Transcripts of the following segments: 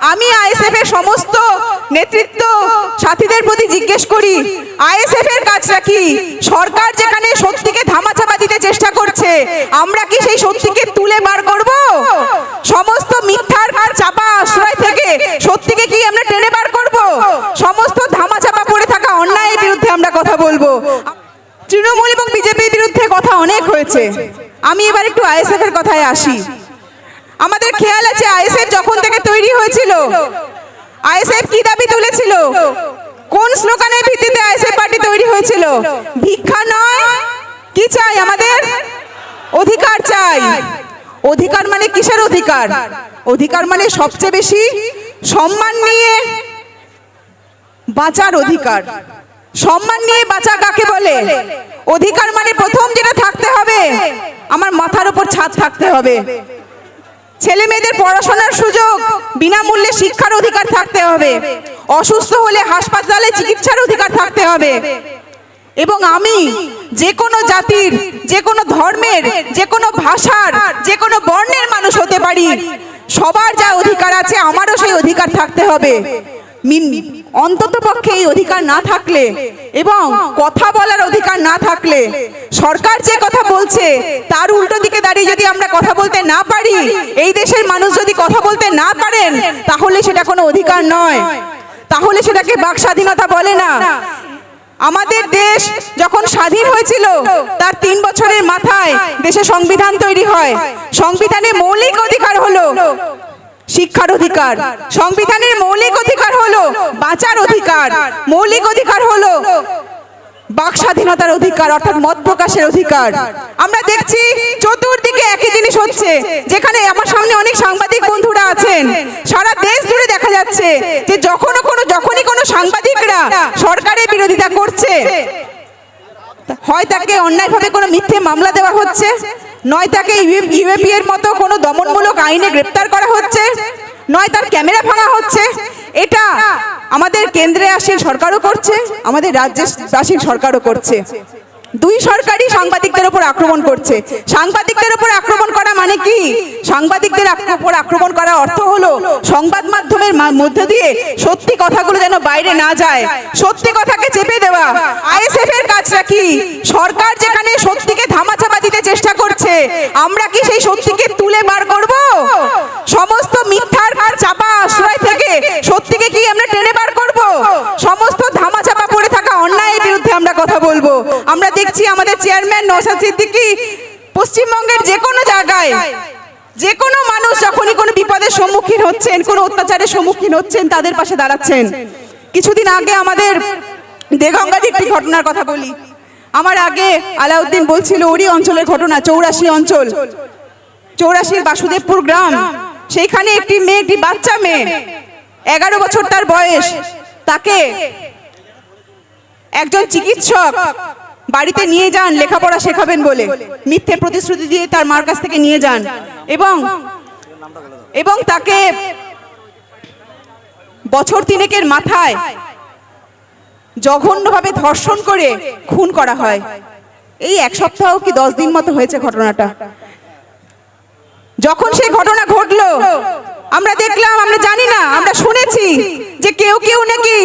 আমি আইএসএফ এর সমস্ত নেতৃত্ব সাথীদের প্রতি জিজ্ঞেস করি আইএসএফ এর কাজটা কি? সরকার যেখানে সত্যিকে ধামাচাপা দিতে চেষ্টা করছে, আমরা কি সেই সত্যিকে তুলে বার করব? সমস্ত মিথ্যার চাপা আশ্রয় থেকে সত্যিকে কি আমরা টেনে বার করব? সমস্ত ধামাচাপা পড়ে থাকা অন্যায়ের বিরুদ্ধে আমরা কথা বলব। তৃণমূল এবং বিজেপির বিরুদ্ধে কথা অনেক হয়েছে। আমি এবার একটু আইএসএফ এর কথায় আসি। আমাদের খেয়াল আছে আইএসএফ যখন থেকে তৈরি হয়েছিল। আইএসএফ কি দাবি তুলেছিল? কোন স্লোগানের ভিত্তিতে আইএসএফ পার্টি তৈরি হয়েছিল? ভিক্ষা নয়, কি চাই আমাদের? অধিকার চাই। অধিকার মানে কিসের অধিকার? অধিকার মানে সবচেয়ে বেশি সম্মান নিয়ে বাঁচার অধিকার। সম্মান নিয়ে বাঁচা কাকে বলে? অধিকার মানে প্রথম যেটা থাকতে হবে, আমার মাথার উপর ছাদ থাকতে হবে। ছেলে মেয়েদের পড়াশোনার সুযোগ, বিনামূল্যে শিক্ষার অধিকার থাকতে হবে। অসুস্থ হলে হাসপাতালে চিকিৎসার অধিকার থাকতে হবে। এবং আমি যে কোনো জাতির, যে কোনো ধর্মের, যে কোনো ভাষার, যে কোনো বর্ণের মানুষ হতে পারি। সবার যা অধিকার আছে, আমারও সেই অধিকার থাকতে হবে। অন্তত পক্ষে এই অধিকার না থাকলে এবং কথা বলার অধিকার না থাকলে, সরকার যে কথা বলছে, তার উল্টো দিকে দাঁড়িয়ে যদি আমরা কথা বলতে না পারি, এই দেশের মানুষ যদি কথা বলতে না পারেন, তাহলে সেটা কোনো অধিকার নয়। তাহলে সেটাকে বাক স্বাধীনতা বলে না। আমাদের দেশ যখন স্বাধীন হয়েছিল, তার তিন বছরের মাথায় দেশে সংবিধান তৈরি হয়। সংবিধানে মৌলিক অধিকার হলো শিক্ষার অধিকার। সংবিধানের মৌলিক অধিকার হলো বাঁচার অধিকার। মৌলিক অধিকার হলো বাক স্বাধীনতার অধিকার, অর্থাৎ মত প্রকাশের অধিকার। আমরা দেখছি চতুর্দিকে একই জিনিস হচ্ছে, যেখানে আমার সামনে অনেক সাংবাদিক বন্ধুরা আছেন। সারা দেশ জুড়ে দেখা যাচ্ছে যে যখনও কোনো, যখনই কোনো সাংবাদিকরা সরকারের বিরোধিতা করছে, হয় তাকে অন্যায়ভাবে কোনো মিথ্যে মামলা দেওয়া হচ্ছে? নয় তাকে ইউএপি এর মতো কোনো দমনমূলক আইনে গ্রেপ্তার করা হচ্ছে, নয় তার ক্যামেরা ভাঙা হচ্ছে। এটা আমাদের কেন্দ্রে আসীন সরকারও করছে, আমাদের রাজ্যের আসীন সরকারও করছে। দুই সরকারই সাংবাদিকদের উপর আক্রমণ করছে। সাংবাদিকদের উপর আক্রমণ করা মানে কি? সাংবাদিকদের উপর আক্রমণ করার অর্থ হলো সংবাদ মাধ্যমের মধ্য দিয়ে সত্যি কথাগুলো যেন বাইরে না যায়। সত্যি কথাকে চেপে দেওয়া। আইএসএফ এর কাজটা কি? সরকার যেখানে সত্যিকে আমরা কি সেই সত্যিকে তুলে বার করব? সমস্ত মিথ্যার চাপা আশ্রয় থেকে সত্যিকে কি আমরা টেনে বার করব? সমস্ত ধামাচাপা পড়ে থাকা অন্যায়ের বিরুদ্ধে আমরা কথা বলব। আমরা দেখছি আমাদের চেয়ারম্যান নওশাদ সিদ্দিকী পশ্চিমবঙ্গের যে কোনো জায়গায়, যে কোনো মানুষ যখনই কোনো বিপদের সম্মুখীন হচ্ছেন, কোনো অত্যাচারের সম্মুখীন হচ্ছেন, তাদের পাশে দাঁড়াচ্ছেন। কিছুদিন আগে আমাদের দেগঙ্গার একটি ঘটনার কথা বলি। আমার আগে আলাউদ্দিন বলছিল, ওরই অঞ্চলের ঘটনা, চৌরাশি অঞ্চল। চৌরাশির বাসুদেবপুর গ্রাম। সেইখানে একটি মেয়ে, একটি বাচ্চা মেয়ে, এগারো বছর তার বয়স। তাকে একজন চিকিৎসক বাড়িতে নিয়ে যান, লেখাপড়া শেখাবেন বলে। মিথ্যে প্রতিশ্রুতি দিয়ে তার মার কাছ থেকে নিয়ে যান। এবং এবং তাকে বছর তিনেকের মাথায় জঘন্যভাবে ধর্ষণ করে খুন করা হয়। এই এক সপ্তাহ কি দশ দিন মতো হয়েছে ঘটনাটা? যখন সেই ঘটনা ঘটলো, আমরা দেখলাম, আমরা জানি না, আমরা শুনেছি যে কেউ কেউ নাকি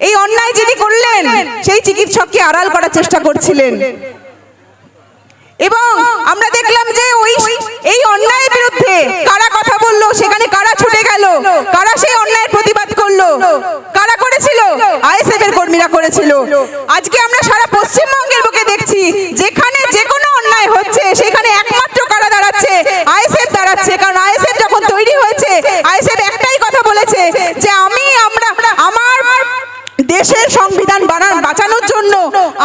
এই অন্যায় যিনি করলেন, সেই চিকিৎসককে আড়াল করার চেষ্টা করছিলেন। এবং আমরা দেখলাম যে ওই, এই অন্যায়ের বিরুদ্ধে কারা কথা বলল সেখানে কারা ছুটে গেল কারা সেই অন্যায়ের প্রতিবাদ করল কারা করেছিল আইএসএফ এর কর্মীরা করেছিল আজকে আমরা সারা পশ্চিমবঙ্গের বুকে দেখছি, যেখানে যে কোনো অন্যায় হচ্ছে, সেখানে একমাত্র কারা দাঁড়াচ্ছে? আইএসএফ দাঁড়াচ্ছে। কারণ আইএসএফ যখন তৈরি হয়েছে, আইএসএফ একটাই কথা বলেছে যে আমি আমরা, আমার দেশের সংবিধান বানান, বাঁচানোর জন্য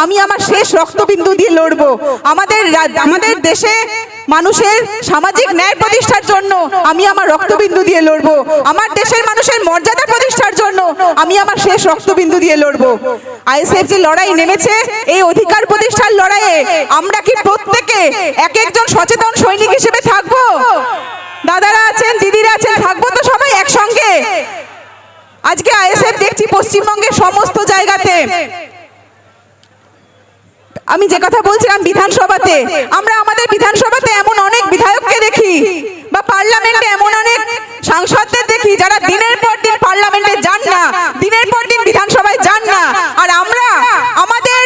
আমি আমার শেষ রক্তবিন্দু দিয়ে লড়ব। আমাদের আমাদের দেশে মানুষের সামাজিক ন্যায় প্রতিষ্ঠার জন্য আমি আমার রক্তবিন্দু দিয়ে লড়ব। আমার দেশের মানুষের মর্যাদা প্রতিষ্ঠার জন্য আমি আমার শেষ রক্তবিন্দু দিয়ে লড়ব। আইএসএফ যে লড়াই নেমেছে, এই অধিকার প্রতিষ্ঠার লড়াইয়ে আমরা কি প্রত্যেকে এক একজন সচেতন সৈনিক হিসেবে থাকব? দাদারা আছেন, দিদিরা আছেন, থাকব তো সবাই একসঙ্গে। আজকে আইএসএফ দেখছি পশ্চিমবঙ্গের সমস্ত জায়গাতে আমি যে কথা বলছিলাম বিধানসভাতে, আমরা আমাদের বিধানসভাতে এমন অনেক বিধায়ককে দেখি বা পার্লামেন্টে এমন অনেক সাংসদদের দেখি যারা দিনের পর দিন পার্লামেন্টে যান না, দিনের পর দিন বিধানসভায় যান না। আর আমরা, আমাদের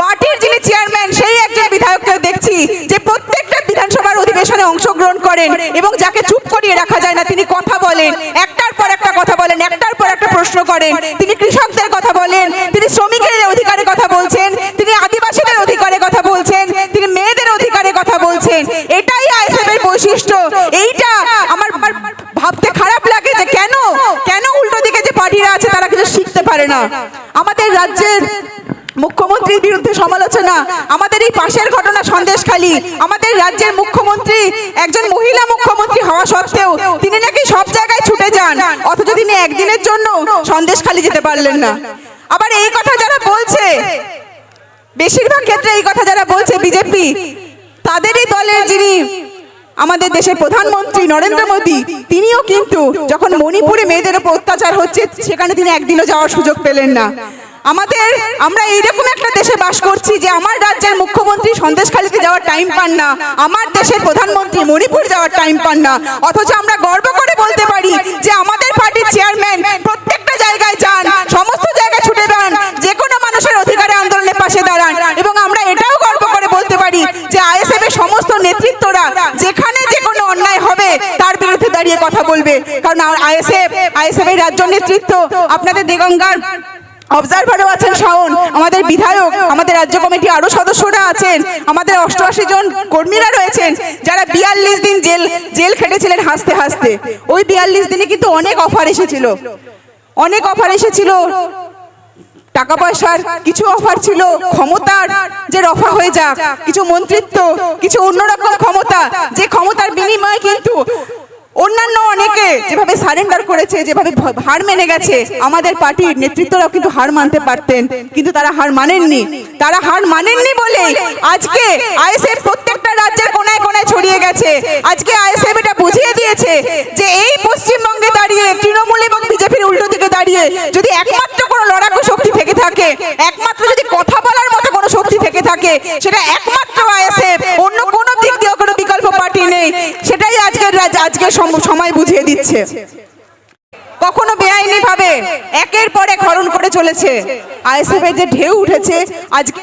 পার্টির যিনি চেয়ারম্যান, সেই একজন বিধায়ককে দেখছি যে প্রত্যেকটা বিধানসভার অধিবেশনে অংশগ্রহণ করেন এবং যাকে চুপ করিয়ে রাখা যায় না, তিনি কথা বলেন, একটার পর একটা কথা বলেন, একটার পর একটা প্রশ্ন করেন, তিনি কৃষকদের কথা বলেন, তিনি শ্রমিকের অধিকারের কথা বলছেন তিনি আদিবাসীদের অধিকারের কথা বলছেন তিনি মেয়েদের অধিকারের কথা বলছেন এটাই আইএসএফ এর বৈশিষ্ট্য এইটা আমার আমার ভাবতে খারাপ লাগে যে কেন কেন উল্টো দিকে যে পার্টিরা আছে তারা কিছু শিখতে পারে না। আমাদের রাজ্যের মুখ্যমন্ত্রীর বিরুদ্ধে সমালোচনা, আমাদের এই পাশের ঘটনা সন্দেশখালী, আমাদের রাজ্যের মুখ্যমন্ত্রী একজন মহিলা মুখ্যমন্ত্রী হওয়া সত্ত্বেও তিনি নাকি সব জায়গায় ছুটে যান, অথচ তিনি একদিনের জন্য সন্দেশখালী যেতে পারলেন না। আবার এই কথা যারা বলছে, বেশিরভাগ ক্ষেত্রে এই কথা যারা বলছে বিজেপি, তাদেরই দলের যিনি আমাদের দেশের প্রধানমন্ত্রী নরেন্দ্র মোদী, তিনিও কিন্তু যখন মণিপুরে মেয়েদের উপর অত্যাচার হচ্ছে, সেখানে তিনি একদিনও যাওয়ার সুযোগ পেলেন না। আমাদের, আমরা এইরকম একটা দেশে বাস করছি যে আমার রাজ্যের মুখ্যমন্ত্রী সন্দেশখালীতে যাওয়ার টাইম পান না, আমার দেশের প্রধানমন্ত্রী মণিপুর যাওয়ার টাইম পান না। অথচ আমরা গর্ব করে বলতে পারি যে আমাদের পার্টির চেয়ারম্যান প্রত্যেকটা জায়গায় যান, সমস্ত জায়গায় ছুটে যান যে কোনো মানুষের অধিকারে আন্দোলনের পাশে দাঁড়ান এবং আমরা এটাও গর্ব করে বলতে পারি যে আইএসএফ এর সমস্ত নেতৃত্বরা যেখানে যে কোনো অন্যায় হবে তার বিরুদ্ধে দাঁড়িয়ে কথা বলবে। কারণ আইএসএফ আইএসএফ রাজ্য নেতৃত্ব, আপনাদের দিগঙ্গার অবজারভারও আছেন শাওন, আমাদের বিধায়ক, আমাদের রাজ্য কমিটি আরও সদস্যরা আছেন, আমাদের অষ্টআশি জন কর্মীরা রয়েছেন, যারা বিয়াল্লিশ দিন জেল জেল খেটেছিলেন হাসতে হাসতে। ওই বিয়াল্লিশ দিনে কিন্তু অনেক অফার এসেছিল। অনেক অফার এসেছিল। টাকা পয়সার কিছু অফার ছিল, ক্ষমতার যে রফা হয়ে যাক, কিছু মন্ত্রিত্ব, কিছু অন্যরকম ক্ষমতা, যে ক্ষমতার বিনিময়ে কিন্তু অন্যান্য অনেকে যেভাবে সারেন্ডার করেছে যেভাবে হার মেনে গেছে আমাদের পার্টির নেতৃত্বরাও কিন্তু হার মানতে পারতেন। কিন্তু তারা হার মানেননি। তারা হার মানেননি বলে আজকে আইএসএফ প্রত্যেকটা রাজ্যের কোনায় কোনায় ছড়িয়ে গেছে। আজকে আইএসএফ এটা বুঝিয়ে দিয়েছে যে এই পশ্চিমবঙ্গে দাঁড়িয়ে তৃণমূল এবং বিজেপির উল্টো দিকে দাঁড়িয়ে যদি একমাত্র কোনো লড়াকু শক্তি থেকে থাকে একমাত্র যদি কথা বলার মতো কোনো শক্তি থেকে থাকে সেটা একমাত্র আইএসএফ অন্য কোনো দিক দিয়ে কোনো বিকল্প পার্টি নেই, সেটাই আজকের সম- সময় বুঝিয়ে দিচ্ছে। কখনো বেআইনি ভাবে একের পর এক হরণ করে চলেছে। আইএসএফ এর যে ঢেউ উঠেছে, আজকে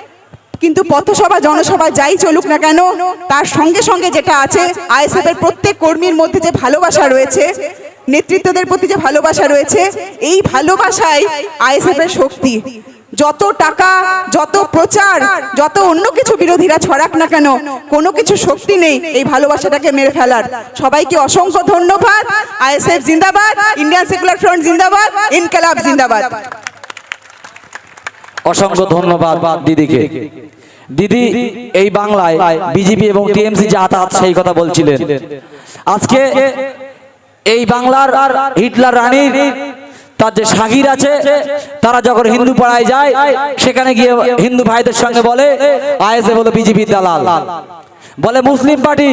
কিন্তু পথসভা, জনসভা যাই চলুক না কেন, তার সঙ্গে সঙ্গে যেটা আছে, আইএসএফ এর প্রত্যেক কর্মীর মধ্যে যে ভালোবাসা রয়েছে, নেতৃত্বদের প্রতি যে ভালোবাসা রয়েছে, এই ভালোবাসাই আইএসএফ এর শক্তি। যত টাকা, যত প্রচার, যত অন্য কিছু বিরোধীরা ছড়াক না কেন, কোনো কিছু শক্তি নেই এই ভালোবাসাটাকে মেরে ফেলার। সবাইকে অসংখ্য ধন্যবাদ। আইএসএফ জিন্দাবাদ, ইন্ডিয়ান সেকুলার ফ্রন্ট জিন্দাবাদ, ইনকালাব জিন্দাবাদ। অসংখ্য ধন্যবাদ দিদিকে। দিদি, এই বাংলায় বিজেপি এবং টিএমসি যে আতাত সেই কথা বলছিলেন। আজকে এই বাংলার হিটলার রানীর তার যে সাগির আছে, তারা যখন হিন্দু পাড়ায় যায়, সেখানে গিয়ে হিন্দু ভাইদের সঙ্গে বলে, আয়েসে বলে বিজেপি দালাল। বলে মুসলিম পার্টি